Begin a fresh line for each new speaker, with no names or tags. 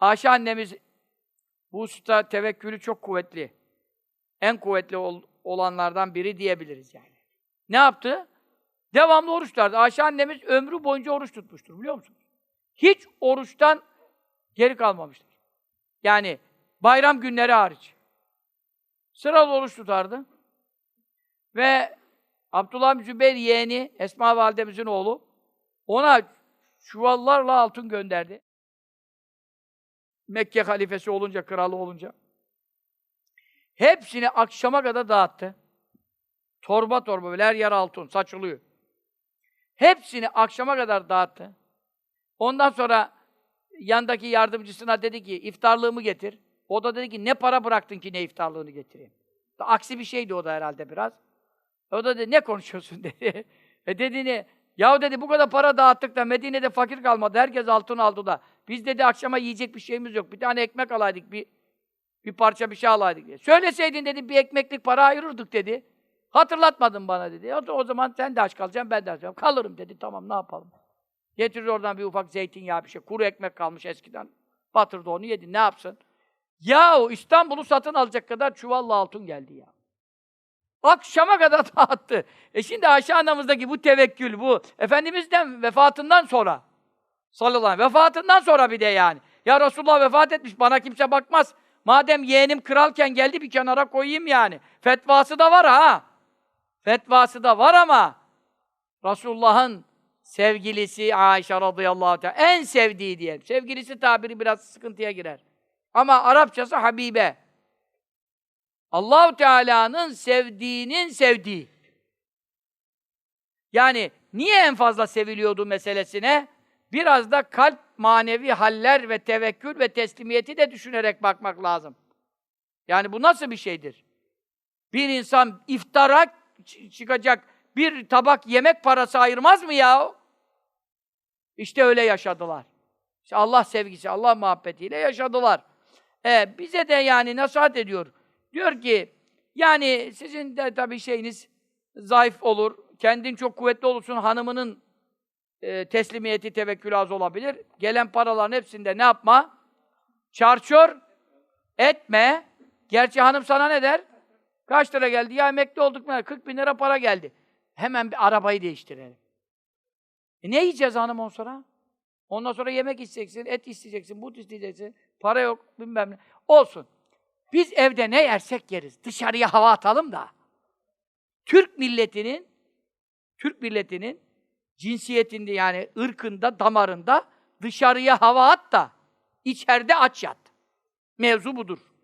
Ayşe annemiz bu hususta tevekkülü çok kuvvetli. En kuvvetli ol- olanlardan biri diyebiliriz yani. Ne yaptı? Devamlı oruç tutardı. Ayşe annemiz ömrü boyunca oruç tutmuştur biliyor musunuz? Hiç oruçtan geri kalmamıştır. Yani bayram günleri hariç. Sıralı oruç tutardı. Ve Abdullah bin Zübeyir yeğeni, Esma validemizin oğlu, ona çuvallarla altın gönderdi. Mekke halifesi olunca, kralı olunca. Hepsini akşama kadar dağıttı. Torba torba, böyle her yer altın, saçılıyor. Hepsini akşama kadar dağıttı. Ondan sonra yandaki yardımcısına dedi ki, iftarlığımı getir. O da dedi ki, ne para bıraktın ki ne iftarlığını getireyim. Aksi bir şeydi o da herhalde biraz. O da dedi, ne konuşuyorsun dedi. E dediğini, yahu dedi bu kadar para dağıttık da Medine'de fakir kalmadı. Herkes altın aldı da. Biz dedi akşama yiyecek bir şeyimiz yok. Bir tane ekmek alaydık, bir bir parça bir şey alaydık diye. Söyleseydin dedi bir ekmeklik para ayırırdık dedi. Hatırlatmadın bana dedi. O, o zaman sen de aç kalacaksın, ben de aç kalacağım. Kalırım dedi. Tamam ne yapalım. Getirir oradan bir ufak zeytinyağı bir şey. Kuru ekmek kalmış eskiden. Batırdı onu yedi. Ne yapsın? Yahu İstanbul'u satın alacak kadar çuvalla altın geldi ya. Akşama kadar dağıttı. E şimdi Ayşe anamızdaki bu tevekkül, bu Efendimiz'den vefatından sonra sallallahu aleyhi ve vefatından sonra bir de yani. Ya Resulullah vefat etmiş, bana kimse bakmaz. Madem yeğenim kralken geldi bir kenara koyayım yani. Fetvası da var ha. Fetvası da var ama Resulullah'ın sevgilisi Ayşe radıyallahu teala en sevdiği diyelim. Sevgilisi tabiri biraz sıkıntıya girer. Ama Arapçası Habibe. Allahu Teala'nın sevdiğinin sevdiği. Yani niye en fazla seviliyordu meselesine? Biraz da kalp manevi haller ve tevekkül ve teslimiyeti de düşünerek bakmak lazım. Yani bu nasıl bir şeydir? Bir insan iftara çıkacak bir tabak yemek parası ayırmaz mı ya? İşte öyle yaşadılar. İşte Allah sevgisi, Allah muhabbetiyle yaşadılar. E, bize de yani nasihat ediyor. Diyor ki, yani sizin de tabii şeyiniz zayıf olur, kendin çok kuvvetli olursun, hanımının e, teslimiyeti, tevekkülü az olabilir. Gelen paraların hepsinde ne yapma? Çarçur etme. Gerçi hanım sana ne der? Kaç lira geldi? Ya emekli olduk mu? 40 bin lira para geldi. Hemen bir arabayı değiştirelim. E ne yiyeceğiz hanım ondan sonra? Ondan sonra yemek isteyeceksin, et isteyeceksin, but isteyeceksin. Para yok, bilmem ne. Olsun. Biz evde ne yersek yeriz. Dışarıya hava atalım da. Türk milletinin Türk milletinin cinsiyetinde yani ırkında, damarında dışarıya hava at da içeride aç yat. Mevzu budur.